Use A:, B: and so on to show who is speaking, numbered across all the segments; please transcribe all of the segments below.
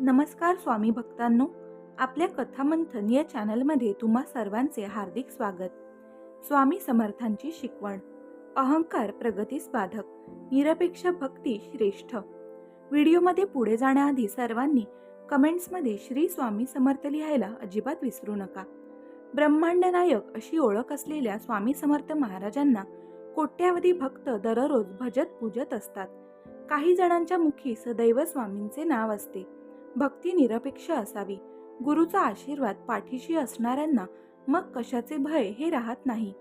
A: नमस्कार स्वामी भक्तांनो. आपल्या कथामंथन या चॅनलमध्ये तुम्हा सर्वांचे हार्दिक स्वागत. स्वामी समर्थांची शिकवण. अहंकार प्रगतीस बाधक. निरपेक्ष भक्ती श्रेष्ठ. व्हिडिओमध्ये पुढे जाण्याआधी सर्वांनी कमेंट्समध्ये श्री स्वामी समर्थ लिहायला अजिबात विसरू नका. ब्रह्मांड नायक अशी ओळख असलेल्या स्वामी समर्थ महाराजांना कोट्यावधी भक्त दररोज भजत पूजत असतात. काही जणांच्या मुखी सदैव स्वामींचे नाव असते. भक्ती निरपेक्ष असावी. गुरुचा आशीर्वाद पाठीशी असणाऱ्यांना मग कशाचे भय हे राहत नाही.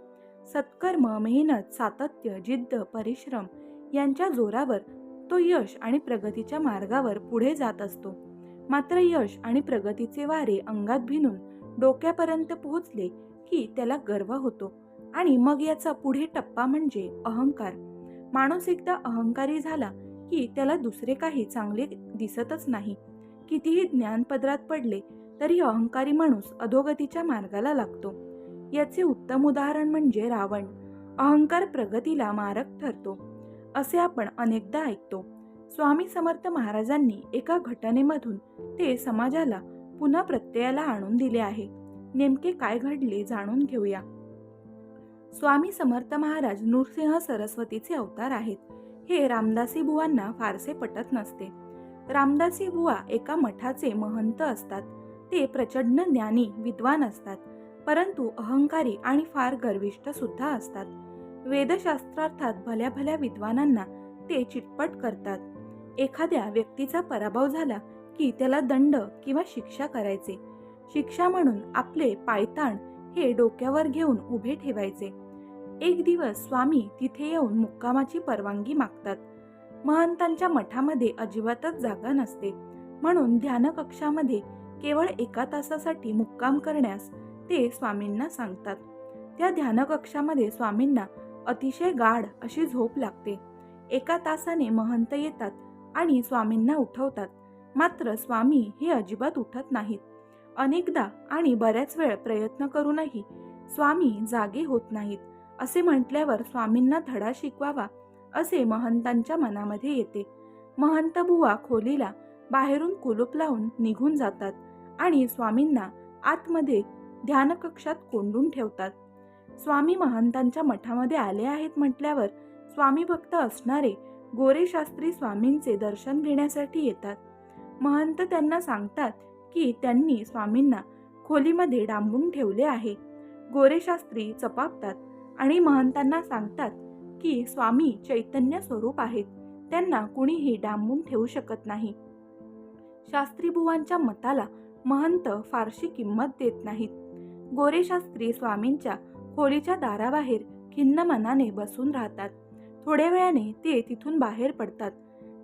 A: सत्कर्म मेहनत सातत्य जिद्द परिश्रम यांच्या जोरावर तो यश आणि प्रगतीच्या मार्गावर पुढे जात असतो. मात्र यश आणि प्रगतीचे वारे अंगात भिनून डोक्यापर्यंत पोहोचले की त्याला गर्व होतो आणि मग याचा पुढे टप्पा म्हणजे अहंकार. माणूस एकदा अहंकारी झाला की त्याला दुसरे काही चांगले दिसतच नाही. कितीही ज्ञानपदरात पडले तरी अहंकारी माणूस अधोगतीच्या मार्गाला लागतो. याचे उत्तम उदाहरण म्हणजे रावण. अहंकार प्रगतीला मारक ठरतो असे आपण अनेकदा ऐकतो. स्वामी समर्थ महाराजांनी एका घटनेमधून ते समाजाला पुन्हा प्रत्ययाला आणून दिले आहे. नेमके काय घडले जाणून घेऊया. स्वामी समर्थ महाराज नृसिंह सरस्वतीचे अवतार आहेत. हे रामदासी बुवांना फारसे पटत नसते. रामदासी बुवा एका मठाचे महंत असतात. ते प्रचंड ज्ञानी विद्वान असतात. परंतु अहंकारी आणि फार गर्विष्ठ सुद्धा असतात. वेदशास्त्रार्थात भल्या भल्या विद्वानांना ते चिटपट करतात. एखाद्या व्यक्तीचा पराभव झाला की त्याला दंड किंवा शिक्षा करायचे. शिक्षा म्हणून आपले पायताण हे डोक्यावर घेऊन उभे ठेवायचे. एक दिवस स्वामी तिथे येऊन मुक्कामाची परवानगी मागतात. महंतांच्या मठामध्ये अजिबातच जागा नसते. म्हणून ध्यानकक्षामध्ये केवळ एका तासासाठी मुक्काम करण्यास ते स्वामींना सांगतात. त्या ध्यानकक्षामध्ये स्वामींना अतिशय गाढ अशी झोप लागते. एका तासाने महंत येतात आणि स्वामींना उठवतात. मात्र स्वामी हे अजिबात उठत नाहीत. अनेकदा आणि बऱ्याच वेळ प्रयत्न करूनही स्वामी जागे होत नाहीत असे म्हटल्यावर स्वामींना धडा शिकवावा असे महंतांच्या मनामध्ये येते. महंत बुवा खोलीला बाहेरून कुलूप लावून निघून जातात आणि स्वामींना आतमध्ये ध्यानकक्षात कोंडून ठेवतात. स्वामी महंतांच्या मठामध्ये आले आहेत म्हटल्यावर स्वामी भक्त असणारे गोरे शास्त्री स्वामींचे दर्शन घेण्यासाठी येतात. महंत त्यांना सांगतात की त्यांनी स्वामींना खोलीमध्ये डांबून ठेवले आहे. गोरे शास्त्री चपापतात आणि महंतांना सांगतात की स्वामी चैतन्य स्वरूप आहेत. त्यांना कुणीही डांबून ठेवू शकत नाही. शास्त्रीबुवांच्या मताला महंत फारशी किंमत देत नाहीत. गोरेशास्त्री स्वामींच्या खोलीच्या दाराबाहेर खिन्न मनाने बसून राहतात. थोड्या वेळाने ते तिथून बाहेर पडतात.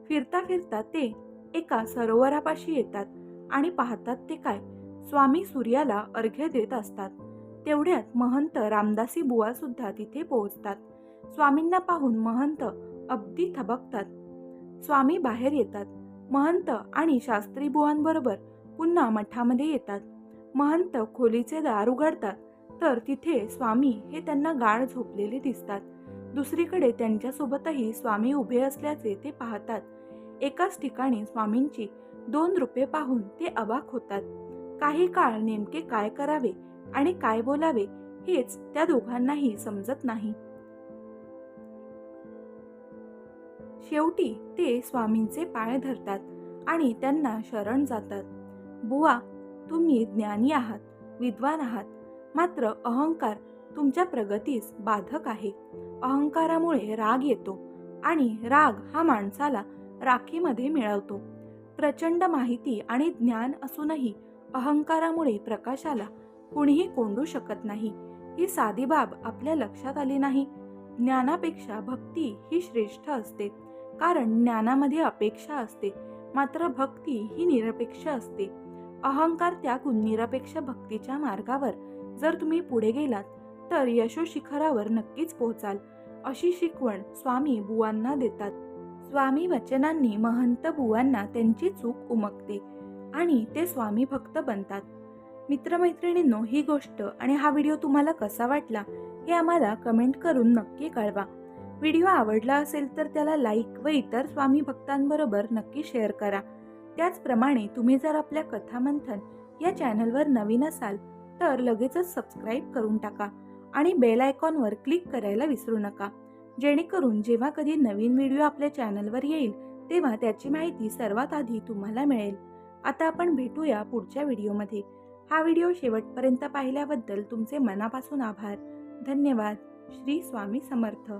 A: फिरता फिरता ते एका सरोवरापाशी येतात आणि पाहतात ते काय? स्वामी सूर्याला अर्घ्य देत असतात. तेवढ्यात महंत रामदासी बुवा सुद्धा तिथे पोहोचतात. स्वामींना पाहून महंत अगदी थबकतात. स्वामी बाहेर येतात. महंत आणि शास्त्री बुवांबरोबर पुन्हा मठामध्ये येतात. महंत खोलीचे दार उघडतात. तर तिथे स्वामी हे त्यांना गाढ झोपलेले दिसतात. दुसरीकडे त्यांच्यासोबतही स्वामी उभे असल्याचे ते पाहतात. एकाच ठिकाणी स्वामींची दोन रूपे पाहून ते अवाक होतात. काही काळ नेमके काय करावे आणि काय बोलावे हेच त्या दोघांनाही समजत नाही. शेवटी ते स्वामींचे पाय धरतात आणि त्यांना शरण जातात. बुवा तुम्ही ज्ञानी आहात विद्वान आहात मात्र अहंकार तुमच्या प्रगतीस बाधक आहे. अहंकारामुळे राग येतो आणि राग हा माणसाला राखीमध्ये मिळवतो. प्रचंड माहिती आणि ज्ञान असूनही अहंकारामुळे प्रकाशाला कुणीही कोंडू शकत नाही. ही साधी बाब आपल्या लक्षात आली नाही. ज्ञानापेक्षा भक्ती ही श्रेष्ठ असते. कारण ज्ञानामध्ये अपेक्षा असते. मात्र भक्ती ही निरपेक्ष असते. अहंकार त्यागून निरपेक्ष भक्तीच्या मार्गावर जर तुम्ही पुढे गेलात तर यशोशिखरावर नक्कीच पोहोचाल. अशी शिकवण स्वामी बुवांना देतात. स्वामी वचनांनी महंत बुवांना त्यांची चूक उमगते आणि ते स्वामी भक्त बनतात. मित्रमैत्रिणींनो ही गोष्ट आणि हा व्हिडिओ तुम्हाला कसा वाटला हे आम्हाला कमेंट करून नक्की कळवा. व्हिडिओ आवडला असेल तर त्याला लाईक व इतर स्वामी भक्तांबरोबर नक्की शेअर करा. त्याचप्रमाणे तुम्ही जर आपल्या कथामंथन या चॅनलवर नवीन असाल तर लगेचच सबस्क्राईब करून टाका आणि बेल आयकॉनवर क्लिक करायला विसरू नका. जेणेकरून जेव्हा कधी नवीन व्हिडिओ आपल्या चॅनलवर येईल तेव्हा त्याची माहिती सर्वात आधी तुम्हाला मिळेल. आता आपण भेटूया पुढच्या व्हिडिओमध्ये हा व्हिडिओ शेवटपर्यंत पाहिल्याबद्दल तुमचे मनापासून आभार. धन्यवाद. श्री स्वामी समर्थ.